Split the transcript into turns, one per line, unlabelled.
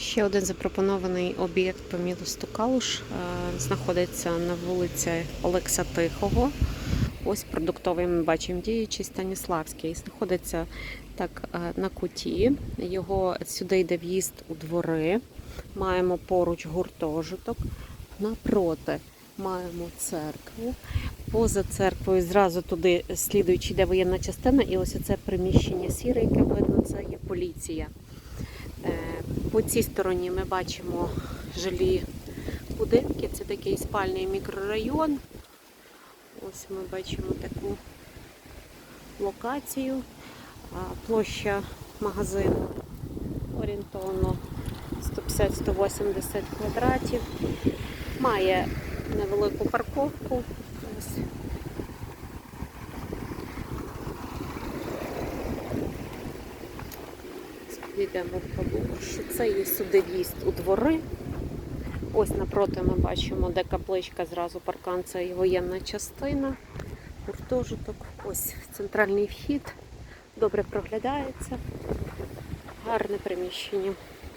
Ще один запропонований об'єкт по місту Калуш е, знаходиться на вулиці Олекса Тихого. Ось продуктовий ми бачимо діючий Станіславський. Знаходиться так е, на куті. Його сюди йде в'їзд у двори. Маємо поруч гуртожиток. Напроти маємо церкву. Поза церквою зразу туди слідуючи йде воєнна частина, і ось це приміщення сіре, яке видно, це є поліція. По цій стороні ми бачимо жилі будинки. Це такий спальний мікрорайон. Ось ми бачимо таку локацію. Площа магазину орієнтовно 150-180 квадратів. Має невелику парковку. Ось. Йдемо поближче. Це є сюди в'їзд у двори. Ось напроти ми бачимо, де капличка, зразу паркан, це і воєнна частина, гуртожиток. Ось центральний вхід. Добре проглядається. Гарне приміщення.